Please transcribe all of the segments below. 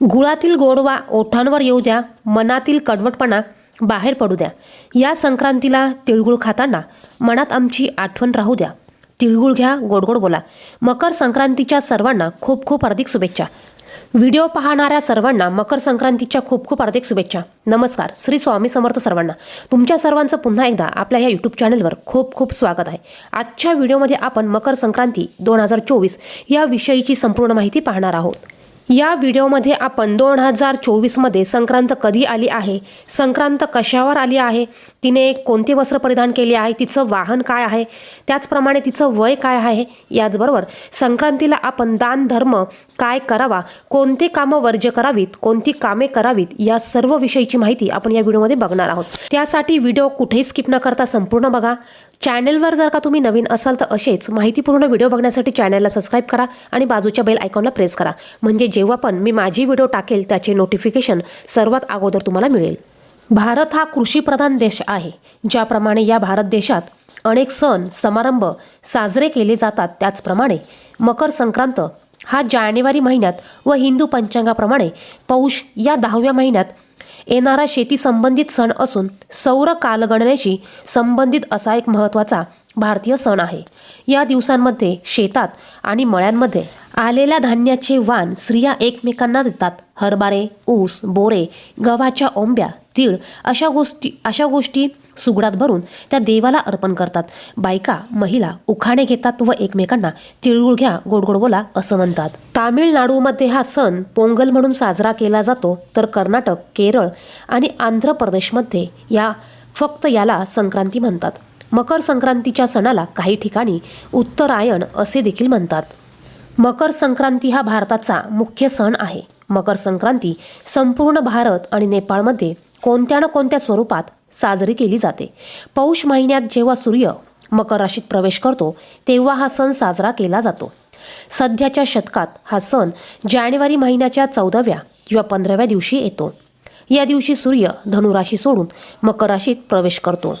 गुळातील गोडवा ओठांवर येऊ द्या मनातील कडवटपणा बाहेर पडू द्या. या संक्रांतीला तिळगुळ खाताना मनात आमची आठवण राहू द्या. तिळगुळ घ्या गोडगोड बोला. मकर संक्रांतीच्या सर्वांना खूप खूप हार्दिक शुभेच्छा. व्हिडिओ पाहणाऱ्या सर्वांना मकर संक्रांतीच्या खूप खूप हार्दिक शुभेच्छा. नमस्कार. श्री स्वामी समर्थ सर्वांना. तुमच्या सर्वांचं पुन्हा एकदा आपल्या या यूट्यूब चॅनलवर खूप खूप स्वागत आहे. आजच्या व्हिडिओमध्ये आपण मकर संक्रांती दोन हजार चोवीस या विषयीची संपूर्ण माहिती पाहणार आहोत. या व्हिडिओमध्ये आपण दोन हजार चोवीसमध्ये संक्रांत कधी आली आहे? संक्रांत कशावर आली आहे? तिने कोणते वस्त्र परिधान केले आहे? तिचं वाहन काय आहे? त्याचप्रमाणे तिचं वय काय आहे? याचबरोबर संक्रांतीला आपण दान धर्म काय करावा? कोणते कामं वर्ज्य करावीत? कोणती कामे करावीत? या सर्व विषयीची माहिती आपण या व्हिडिओमध्ये बघणार आहोत. त्यासाठी व्हिडिओ कुठेही स्किप न करता संपूर्ण बघा. चॅनलवर जर का तुम्ही नवीन असाल तर असेच माहितीपूर्ण व्हिडिओ बघण्यासाठी चॅनलला सबस्क्राईब करा आणि बाजूच्या बेल आयकॉनला प्रेस करा. म्हणजे जेव्हा पण मी माझी व्हिडिओ टाकेल त्याचे नोटिफिकेशन सर्वात अगोदर तुम्हाला मिळेल. भारत हा कृषीप्रधान देश आहे ज्याप्रमाणे या भारत देशात अनेक सण समारंभ साजरे केले जातात त्याचप्रमाणे मकर संक्रांत हा जानेवारी महिन्यात व हिंदू पंचांगाप्रमाणे पौष या दहाव्या महिन्यात येणारा शेती संबंधित सण असून सौर कालगणनेशी संबंधित असा एक महत्त्वाचा भारतीय सण आहे. या दिवसांमध्ये शेतात आणि मळ्यांमध्ये आलेल्या धान्याचे वाण स्त्रिया एकमेकांना देतात. हरभरे ऊस बोरे गव्हाच्या ओंब्या तीळ अशा गोष्टी अशा गोष्टी सुगडात भरून त्या देवाला अर्पण करतात. बायका महिला उखाणे घेतात व एकमेकांना तिळगुळ घ्या गोडगोड बोला असं म्हणतात. तामिळनाडूमध्ये हा सण पोंगल म्हणून साजरा केला जातो तर कर्नाटक केरळ आणि आंध्र प्रदेशमध्ये या फक्त याला संक्रांती म्हणतात. मकर संक्रांतीच्या सणाला काही ठिकाणी उत्तरायण असे देखील म्हणतात. मकर संक्रांती हा भारताचा मुख्य सण आहे. मकर संक्रांती संपूर्ण भारत आणि नेपाळमध्ये कोणत्या ना कोणत्या स्वरूपात साजरी केली जाते. पौष महिन्यात जेव्हा सूर्य मकर राशीत प्रवेश करतो तेव्हा हा सण साजरा केला जातो. सध्याच्या शतकात हा सण जानेवारी महिन्याच्या चौदाव्या किंवा पंधराव्या दिवशी येतो. या दिवशी सूर्य धनुराशी सोडून मकर राशीत प्रवेश करतो.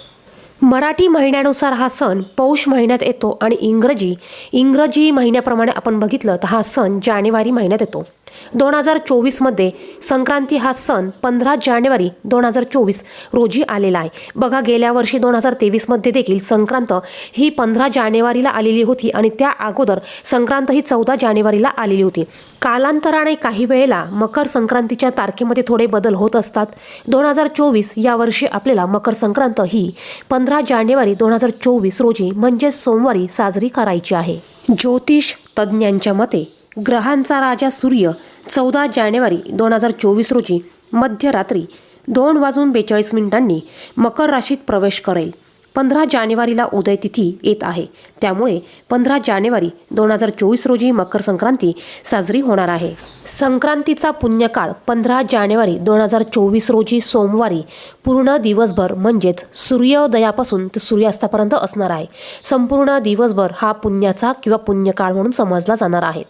मराठी महिन्यानुसार हा सण पौष महिन्यात येतो आणि इंग्रजी इंग्रजी महिन्याप्रमाणे आपण बघितलं तर हा सण जानेवारी महिन्यात येतो. दोन हजार चोवीसमध्ये संक्रांती हा सण पंधरा जानेवारी दोन हजार चोवीस रोजी आलेला आहे. बघा गेल्या वर्षी दोन हजार तेवीसमध्ये देखील संक्रांत ही पंधरा जानेवारीला आलेली होती आणि त्या अगोदर संक्रांत ही चौदा जानेवारीला आलेली होती. कालांतराने काही वेळेला मकर संक्रांतीच्या तारखेमध्ये थोडे बदल होत असतात. दोन हजार चोवीस या वर्षी आपल्याला मकर संक्रांत ही पंधरा जानेवारी दोन हजार चोवीस रोजी म्हणजेच सोमवारी साजरी करायची आहे. ज्योतिष तज्ज्ञांच्या मते ग्रहांचा राजा सूर्य चौदा जानेवारी दोन हजार चोवीस रोजी मध्यरात्री दोन वाजून बेचाळीस मिनिटांनी मकर राशीत प्रवेश करेल. पंधरा जानेवारीला उदयतिथी येत आहे. त्यामुळे पंधरा जानेवारी दोन हजार चोवीस रोजी मकर संक्रांती साजरी होणार आहे. संक्रांतीचा पुण्यकाळ पंधरा जानेवारी दोन हजार चोवीस रोजी सोमवारी पूर्ण दिवसभर म्हणजेच सूर्योदयापासून ते सूर्यास्तापर्यंत असणार आहे. संपूर्ण दिवसभर हा पुण्याचा किंवा पुण्यकाळ म्हणून समजला जाणार आहे.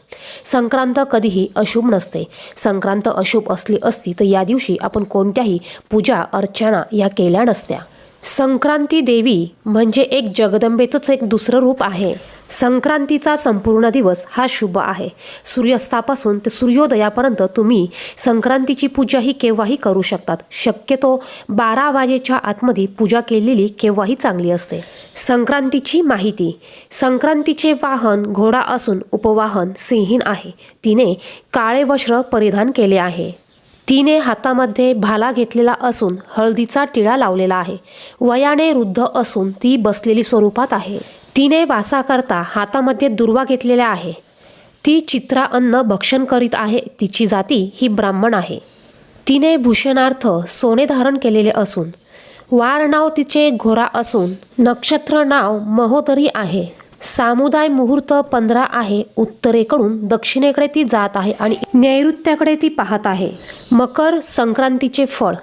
संक्रांत कधीही अशुभ नसते. संक्रांत अशुभ असली असती तर या दिवशी आपण कोणत्याही पूजा अर्चना या केल्या नसत्या. संक्रांती देवी म्हणजे एक जगदंबेचंच एक दुसरं रूप आहे. संक्रांतीचा संपूर्ण दिवस हा शुभ आहे. सूर्यास्तापासून ते सूर्योदयापर्यंत तुम्ही संक्रांतीची पूजा ही केव्हाही करू शकतात. शक्यतो बारा वाजेच्या आतमध्ये पूजा केलेली केव्हाही चांगली असते. संक्रांतीची माहिती. संक्रांतीचे वाहन घोडा असून उपवाहन सिंहीण आहे. तिने काळे वस्त्र परिधान केले आहे. तिने हातामध्ये भाला घेतलेला असून हळदीचा टिळा लावलेला आहे. वयाने वृद्ध असून ती बसलेली स्वरूपात आहे. तिने वासाकरता हातामध्ये दुर्वा घेतलेला आहे. ती चित्रा अन्न भक्षण करीत आहे तिची जाती ही ब्राह्मण आहे. तिने भूषणार्थ सोने धारण केलेले असून वार नाव तिचे घोरा असून नक्षत्र नाव महोदरी आहे. सामुदाय मुहूर्त पंधरा आहे. उत्तरेकडून दक्षिणेकडे ती जात आहे आणि नैऋत्याकडे ती पाहत आहे. मकर संक्रांतीचे फळ.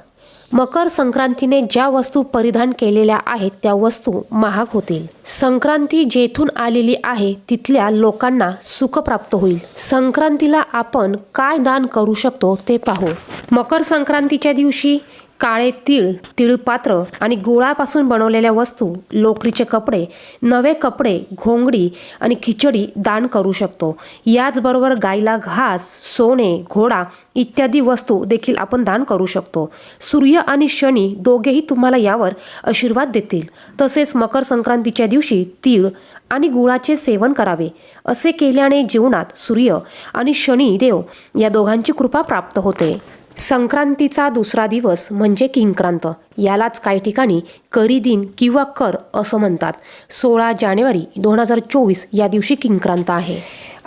मकर संक्रांतीने ज्या वस्तू परिधान केलेल्या आहेत त्या वस्तू महाग होतील. संक्रांती जेथून आलेली आहे तिथल्या लोकांना सुख प्राप्त होईल. संक्रांतीला आपण काय दान करू शकतो ते पाहू. मकर संक्रांतीच्या दिवशी काळे तीळ तिळपात्र आणि गुळापासून बनवलेल्या वस्तू लोकरीचे कपडे नवे कपडे घोंगडी आणि खिचडी दान करू शकतो. याचबरोबर गायीला घास सोने घोडा इत्यादी वस्तू देखील आपण दान करू शकतो. सूर्य आणि शनी दोघेही तुम्हाला यावर आशीर्वाद देतील. तसेच मकर संक्रांतीच्या दिवशी तीळ आणि गुळाचे सेवन करावे. असे केल्याने जीवनात सूर्य आणि शनी देव या दोघांची कृपा प्राप्त होते. संक्रांतीचा दुसरा दिवस म्हणजे किंक्रांत. यालाच काही ठिकाणी करी दिन किंवा कर असं म्हणतात. सोळा जानेवारी दोन हजार चोवीस या दिवशी किंक्रांत आहे.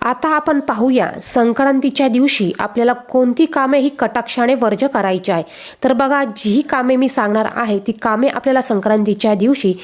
आता आपण पाहूया संक्रांतीच्या दिवशी आपल्याला कोणती कामे ही कटाक्षाने वर्ज करायची आहे. तर बघा जी कामे मी सांगणार आहे ती कामे आपल्याला संक्रांतीच्या दिवशी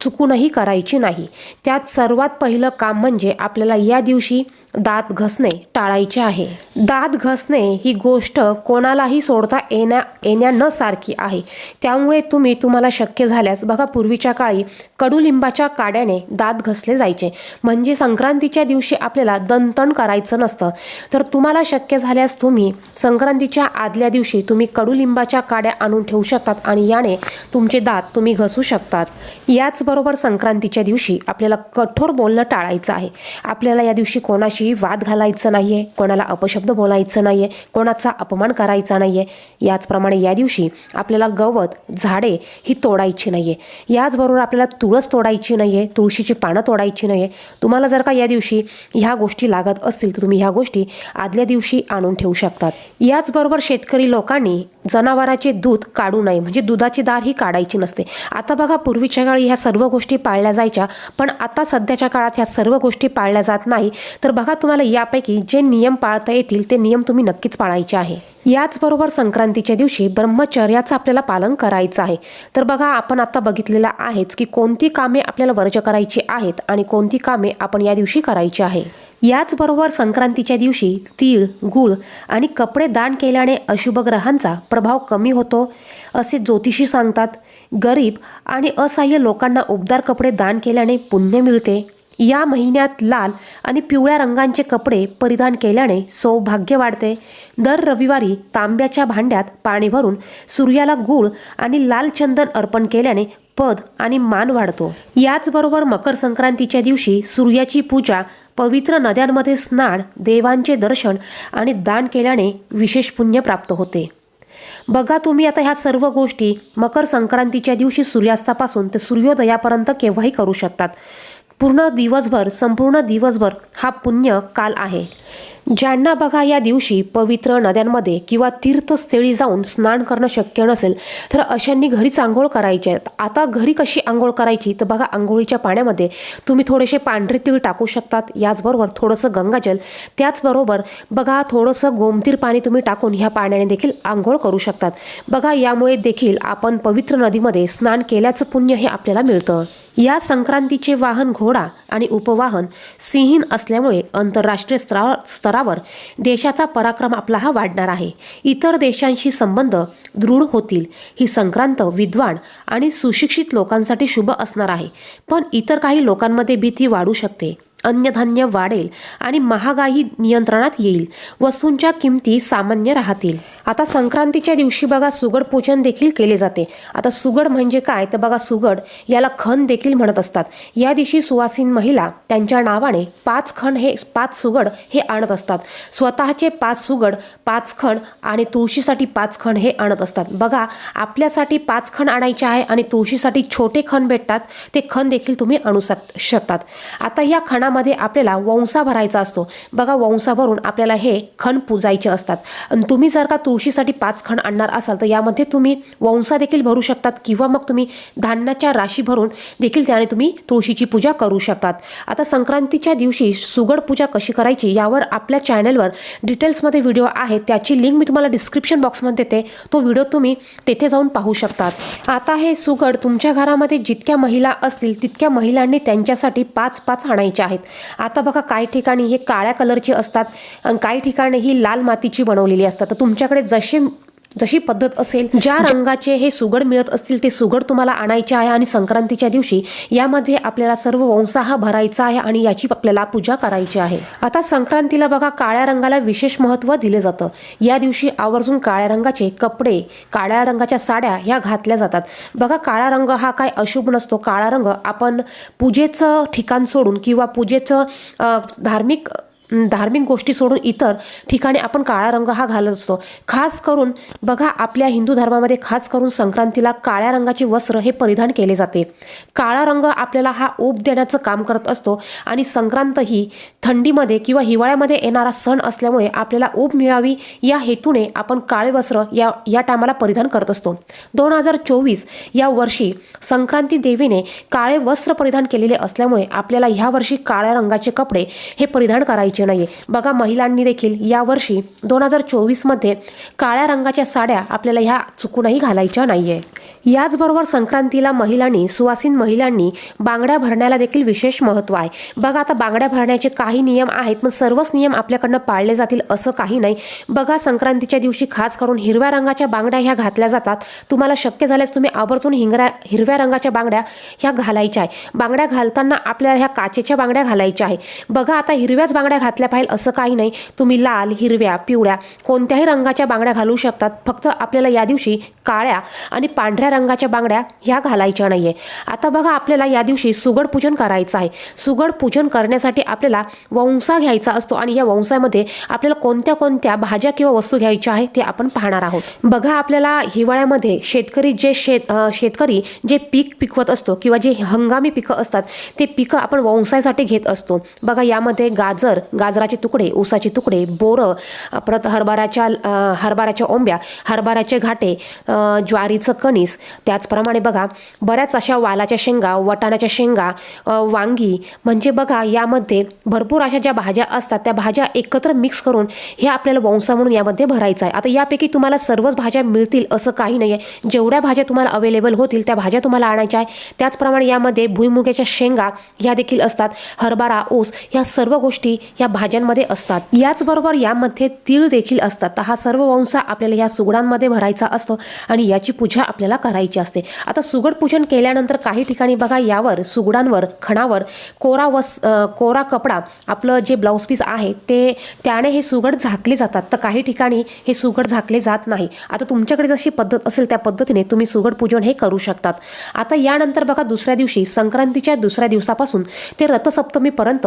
चुकूनही करायची नाही. त्यात सर्वात पहिलं काम म्हणजे आपल्याला या दिवशी दात घसणे टाळायचे आहे. दात घसणे ही गोष्ट कोणालाही सोडता येण्या येण्या न सारखी आहे. त्यामुळे तुम्ही तुम्हाला शक्य झाल्यास बघा पूर्वीच्या काळी कडुलिंबाच्या काड्याने दात घसले जायचे. म्हणजे संक्रांतीच्या दिवशी आपल्याला दंतण करायचं नसतं. तर तुम्हाला शक्य झाल्यास तुम्ही संक्रांतीच्या आदल्या दिवशी तुम्ही कडुलिंबाच्या काड्या आणून ठेवू शकतात आणि याने तुमचे दात तुम्ही घसू शकतात. याच त्याचबरोबर संक्रांतीच्या दिवशी आपल्याला कठोर बोलणं टाळायचं आहे. आपल्याला या दिवशी कोणाशीही वाद घालायचं नाही आहे कोणाला अपशब्द बोलायचं नाही आहे कोणाचा अपमान करायचा नाही आहे याचप्रमाणे या दिवशी आपल्याला गवत झाडे ही तोडायची नाही आहे याचबरोबर आपल्याला तुळस तोडायची नाही आहे तुळशीची पानं तोडायची नाही आहे तुम्हाला जर का या दिवशी ह्या गोष्टी लागत असतील तर तुम्ही ह्या गोष्टी आदल्या दिवशी आणून ठेवू शकतात. याचबरोबर शेतकरी लोकांनी जनावराचे दूध काढू नये म्हणजे दुधाची दार ही काढायची नसते. आता बघा पूर्वीच्या काळी ह्या सर्व गोष्टी पाळल्या जायच्या पण आता सध्याच्या काळात ह्या सर्व गोष्टी पाळल्या जात नाही. तर बघा तुम्हाला यापैकी जे नियम पाळता येतील ते नियम तुम्ही नक्कीच पाळायचे आहे. याचबरोबर संक्रांतीच्या दिवशी ब्रह्मचर्याचं आपल्याला पालन करायचं आहे. तर बघा आपण आता बघितलेलं आहेच की कोणती कामे आपल्याला वर्ज करायची आहेत आणि कोणती कामे आपण या दिवशी करायची आहे. याचबरोबर संक्रांतीच्या दिवशी तीळ गूळ आणि कपडे दान केल्याने अशुभ ग्रहांचा प्रभाव कमी होतो असे ज्योतिषी सांगतात. गरीब आणि असहाय्य लोकांना उबदार कपडे दान केल्याने पुण्य मिळते. या महिन्यात लाल आणि पिवळ्या रंगांचे कपडे परिधान केल्याने सौभाग्य वाढते. दर रविवारी तांब्याच्या भांड्यात पाणी भरून सूर्याला गूळ आणि लाल चंदन अर्पण केल्याने पद आणि मान वाढतो. याचबरोबर मकर संक्रांतीच्या दिवशी सूर्याची पूजा पवित्र नद्यांमध्ये स्नान देवांचे दर्शन आणि दान केल्याने विशेष पुण्य प्राप्त होते. बघा तुम्ही आता ह्या सर्व गोष्टी मकर संक्रांतीच्या दिवशी सूर्यास्तापासून ते सूर्योदयापर्यंत केव्हाही करू शकतात. पूर्ण दिवसभर संपूर्ण दिवसभर हा पुण्य काल आहे. ज्यांना बघा या दिवशी पवित्र नद्यांमध्ये किंवा तीर्थस्थळी जाऊन स्नान करणं शक्य नसेल तर अशांनी घरीच आंघोळ करायची आहेत. आता घरी कशी आंघोळ करायची? तर बघा आंघोळीच्या पाण्यामध्ये तुम्ही थोडेसे पांढरे तीळ टाकू शकतात. याचबरोबर थोडंसं गंगाजल. त्याचबरोबर बघा थोडंसं गोमतीर पाणी तुम्ही टाकून ह्या पाण्याने देखील आंघोळ करू शकतात. बघा यामुळे देखील आपण पवित्र नदीमध्ये स्नान केल्याचं पुण्य हे आपल्याला मिळतं. या संक्रांतीचे वाहन घोडा आणि उपवाहन सिंहीन असल्यामुळे आंतरराष्ट्रीय स्तरा स्तरावर देशाचा पराक्रम आपला हा वाढणार आहे. इतर देशांशी संबंध दृढ होतील. ही संक्रांत विद्वान आणि सुशिक्षित लोकांसाठी शुभ असणार आहे. पण इतर काही लोकांमध्ये भीती वाढू शकते. अन्नधान्य वाढेल आणि महागाई नियंत्रणात येईल. वस्तूंच्या किमती सामान्य राहतील. आता संक्रांतीच्या दिवशी बघा सुगड पूजन देखील केले जाते. आता सुगड म्हणजे काय? तर बघा सुगड याला खण देखील म्हणत असतात. या दिवशी सुवासीन महिला त्यांच्या नावाने पाच खण हे पाच सुगड हे आणत असतात. स्वतःचे पाच सुगड पाच खण आणि तुळशीसाठी पाच खण हे आणत असतात. बघा आपल्यासाठी पाच खण आणायचे आहे आणि तुळशीसाठी छोटे खण भेटतात ते खण देखील तुम्ही आणू शक शकतात. आता या खणामध्ये आपल्याला वंसा भरायचा असतो. बघा वंसा भरून आपल्याला हे खण पूजायचे असतात. आणि तुम्ही जर का तुळशीसाठी पाच खण आणणार असाल तर यामध्ये तुम्ही वंसा देखील भरू शकतात किंवा मग तुम्ही धान्याच्या राशी भरून देखील त्याने तुम्ही तुळशीची पूजा करू शकतात. आता संक्रांतीच्या दिवशी सुगड पूजा कशी करायची यावर आपल्या चॅनलवर डिटेल्समध्ये व्हिडिओ आहे. त्याची लिंक मी तुम्हाला डिस्क्रिप्शन बॉक्समध्ये देते. तो व्हिडिओ तुम्ही तेथे जाऊन पाहू शकतात. आता हे सुगड तुमच्या घरामध्ये जितक्या महिला असतील तितक्या महिलांनी त्यांच्यासाठी पाच पाच आणायचे आहेत. आता बघा काही ठिकाणी हे काळ्या कलरचे असतात आणि काही ठिकाणी ही लाल मातीची बनवलेली असतात. तर तुमच्याकडे जसे जशी पद्धत असेल ज्या रंगाचे हे सुगड मिळत असतील ते सुगड तुम्हाला आणायचे आहे आणि संक्रांतीच्या दिवशी यामध्ये आपल्याला सर्व वंसाह भरायचा आहे आणि याची आपल्याला पूजा करायची आहे. आता संक्रांतीला बघा काळ्या रंगाला विशेष महत्त्व दिले जातं. या दिवशी आवर्जून काळ्या रंगाचे कपडे काळ्या रंगाच्या साड्या ह्या घातल्या जातात. बघा काळा रंग हा काय अशुभ नसतो. काळा रंग आपण पूजेचं ठिकाण सोडून किंवा पूजेचं धार्मिक धार्मिक गोष्टी सोडून इतर ठिकाणी आपण काळा रंग हा घालत असतो. खास करून बघा आपल्या हिंदू धर्मामध्ये खास करून संक्रांतीला काळ्या रंगाचे वस्त्र हे परिधान केले जाते. काळा रंग आपल्याला हा ओप देण्याचं काम करत असतो आणि संक्रांत ही थंडीमध्ये किंवा हिवाळ्यामध्ये येणारा सण असल्यामुळे आपल्याला ऊब मिळावी या हेतूने आपण काळे वस्त्र या या टायमाला परिधान करत असतो. दोन हजार चोवीस या वर्षी संक्रांती देवीने काळे वस्त्र परिधान केलेले असल्यामुळे आपल्याला ह्या वर्षी काळ्या रंगाचे कपडे हे परिधान करायचे नाही बघा महिलांनी देखील यावर्षी दोन हजार चोवीसमध्ये काळ्या रंगाच्या साड्या आपल्याला ह्या चुकूनही घालायच्या नाही आहे याचबरोबर संक्रांतीला महिलांनी सुवासीन महिलांनी बांगड्या भरण्याला देखील विशेष महत्त्व आहे. बघा आता बांगड्या भरण्याचे काही नियम आहेत पण सर्वच नियम आपल्याकडनं पाळले जातील असं काही नाही. बघा संक्रांतीच्या दिवशी खास करून हिरव्या रंगाच्या बांगड्या ह्या घातल्या जातात. तुम्हाला शक्य झाल्यास तुम्ही आवर्जून हिंगऱ्या हिरव्या रंगाच्या बांगड्या ह्या घालायच्या आहे. बांगड्या घालताना आपल्याला ह्या काचेच्या बांगड्या घालायच्या आहे. बघा आता हिरव्याच बांगड्या घातल्या पाहिजे असं काही नाही. तुम्ही लाल हिरव्या पिवळ्या कोणत्याही रंगाच्या बांगड्या घालू शकतात. फक्त आपल्याला या दिवशी काळ्या आणि पांढऱ्या रंगाच्या बांगड्या ह्या घालायच्या नाहीये. आता बघा आपल्याला या दिवशी सुगड पूजन करायचं आहे. सुगड पूजन करण्यासाठी आपल्याला वंसा घ्यायचा असतो आणि या वंसामध्ये आपल्याला कोणत्या कोणत्या भाज्या किंवा वस्तू घ्यायच्या आहे ते आपण पाहणार आहोत. बघा आपल्याला हिवाळ्यामध्ये शेतकरी जे शेत शेतकरी जे पीक पिकवत असतो किंवा जे हंगामी पिकं असतात ते पिकं आपण वंसासाठी घेत असतो. बघा यामध्ये गाजर गाजराचे तुकडे ऊसाचे तुकडे बोरं परत हरभराच्या हरभऱ्याच्या हरभराच्या ओंब्या हरभऱ्याचे घाटे ज्वारीचं कणीस. त्याचप्रमाणे बघा बऱ्याच अशा वालाच्या शेंगा वटाण्याच्या शेंगा वांगी. म्हणजे बघा यामध्ये भरपूर अशा ज्या भाज्या असतात त्या भाज्या एकत्र मिक्स करून हे आपल्याला वंसा म्हणून यामध्ये भरायचं आहे. आता यापैकी तुम्हाला सर्वच भाज्या मिळतील असं काही नाही आहे जेवढ्या भाज्या तुम्हाला अवेलेबल होतील त्या भाज्या तुम्हाला आणायच्या आहे. त्याचप्रमाणे यामध्ये भुईमुगाच्या शेंगा ह्या देखील असतात. हरभरा ऊस ह्या सर्व गोष्टी या भाज्यांमध्ये असतात. याचबरोबर यामध्ये तीळ देखील असतात. तर हा सर्व वंसा आपल्याला या सुगडांमध्ये भरायचा असतो आणि याची पूजा आपल्याला करायची असते. आता सुगड पूजन केल्यानंतर काही ठिकाणी बघा यावर सुगडांवर खणावर कोरा वस कोरा कपडा आपलं जे ब्लाऊज पीस आहे ते त्याने हे सुगड झाकले जातात. तर काही ठिकाणी हे सुगड झाकले जात नाही. आता तुमच्याकडे जशी पद्धत असेल त्या पद्धतीने तुम्ही सुगड पूजन हे करू शकतात. आता यानंतर बघा दुसऱ्या दिवशी संक्रांतीच्या दुसऱ्या दिवसापासून ते रथसप्तमीपर्यंत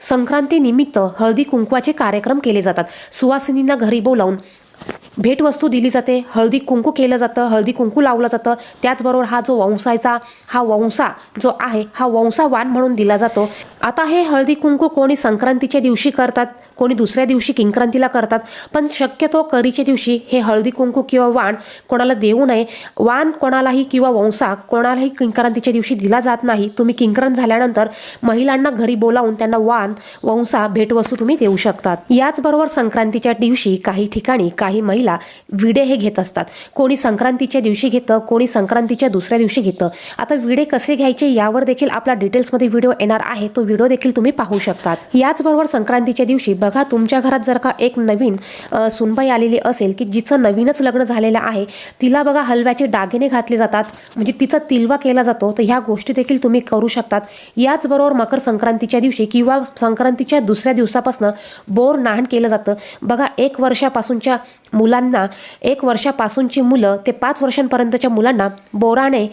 संक्रांतीनिमित्त हळदी कुंकवाचे कार्यक्रम केले जातात. सुवासिनींना घरी बोलावून भेटवस्तू दिली जाते. हळदी कुंकू केलं जातं हळदी कुंकू लावलं जातं. त्याचबरोबर हा जो वंसायचा हा वंसा जो आहे हा वंसा वाण म्हणून दिला जातो. आता हे हळदी कुंकू कोणी संक्रांतीच्या दिवशी करतात? कोणी दुसऱ्या दिवशी किंक्रांतीला करतात पण शक्यतो करीच्या दिवशी हे हळदी कुंकू किंवा वाण कोणाला देऊ नये. वाण कोणालाही किंवा वंसा कोणालाही किंक्रांतीच्या दिवशी दिला जात नाही. तुम्ही किंक्रांत झाल्यानंतर महिलांना घरी बोलावून त्यांना वाण वंसा भेटवस्तू तुम्ही देऊ शकतात. याचबरोबर संक्रांतीच्या दिवशी काही ठिकाणी काही महिला विडे हे घेत असतात. कोणी संक्रांतीच्या दिवशी घेतं कोणी संक्रांतीच्या दुसऱ्या दिवशी घेतं. आता विडे कसे घ्यायचे यावर देखील आपला डिटेल्समध्ये व्हिडिओ येणार आहे. तो व्हिडिओ देखील तुम्ही पाहू शकतात. याचबरोबर संक्रांतीच्या दिवशी बघा तुमच्या घरात जर का एक नवीन सुनबाई आलेली असेल की जिचं नवीनच लग्न झालेलं आहे तिला बघा हलव्याचे दागिने घातले जातात म्हणजे तिचा तिलवा केला जातो तर ह्या गोष्टी देखील तुम्ही करू शकतात. याचबरोबर मकर संक्रांतीच्या दिवशी किंवा संक्रांतीच्या दुसऱ्या दिवसापासून बोर नाहण केलं जातं. बघा एक वर्षापासूनच्या मुलांना एक वर्षापासूनची मुलं ते पाच वर्षांपर्यंतच्या मुलांना बोराने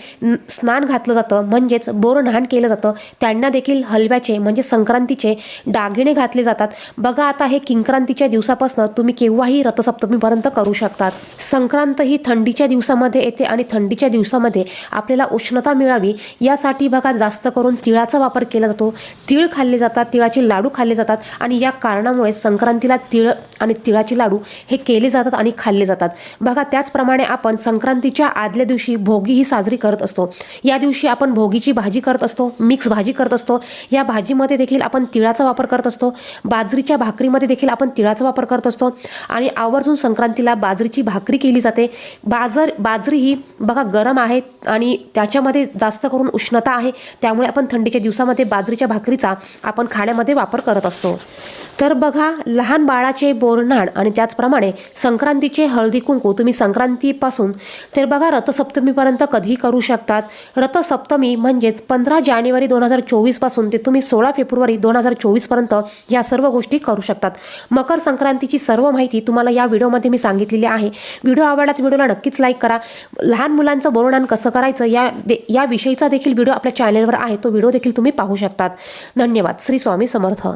स्नान घातलं जातं म्हणजेच बोर नाहण केलं जातं. त्यांना देखील हलव्याचे म्हणजे संक्रांतीचे दागिने घातले जातात. बघा आता हे किंक्रांतीच्या दिवसापासून तुम्ही केव्हाही रथसप्तमीपर्यंत करू शकतात. संक्रांत ही थंडीच्या दिवसामध्ये येते आणि थंडीच्या दिवसामध्ये आपल्याला उष्णता मिळावी यासाठी बघा जास्त करून तिळाचा वापर केला जातो. तीळ खाल्ले जातात तिळाचे लाडू खाल्ले जातात आणि या कारणामुळे संक्रांतीला तिळ आणि तिळाचे लाडू हे केले जातात आणि खाल्ले जातात. बघा त्याचप्रमाणे आपण संक्रांतीच्या आदल्या दिवशी भोगी ही साजरी करत असतो. या दिवशी आपण भोगीची भाजी करत असतो मिक्स भाजी करत असतो. या भाजीमध्ये देखील आपण तिळाचा वापर करत असतो. बाजरीच्या भाकरी भाकरीमध्ये देखील आपण तिळाचा वापर करत असतो. आणि आवर्जून संक्रांतीला बाजरीची भाकरी केली जाते. बाजर बाजरी ही बघा गरम आहे आणि त्याच्यामध्ये जास्त करून उष्णता आहे. त्यामुळे आपण थंडीच्या दिवसामध्ये बाजरीच्या भाकरीचा आपण खाण्यामध्ये वापर करत असतो. तर बघा लहान बाळाचे बोरनाण आणि त्याचप्रमाणे संक्रांतीचे हळदी कुंकू तुम्ही संक्रांतीपासून तर बघा रथसप्तमीपर्यंत कधीही करू शकतात. रथसप्तमी म्हणजेच पंधरा जानेवारी दोन हजार चोवीसपासून ते तुम्ही सोळा फेब्रुवारी दोन हजार चोवीसपर्यंत या सर्व गोष्टी करू शकतात. मकर संक्रांतीची सर्व माहिती तुम्हाला या व्हिडिओमध्ये मी सांगितलेली आहे. व्हिडिओ आवडला तर व्हिडिओला नक्कीच लाईक करा. लहान मुलांचं बोरनान कसं करायचं या दे या विषयीचा देखील व्हिडिओ आपल्या चॅनेलवर आहे. तो व्हिडिओ देखील तुम्ही पाहू शकतात. धन्यवाद. श्री स्वामी समर्थ.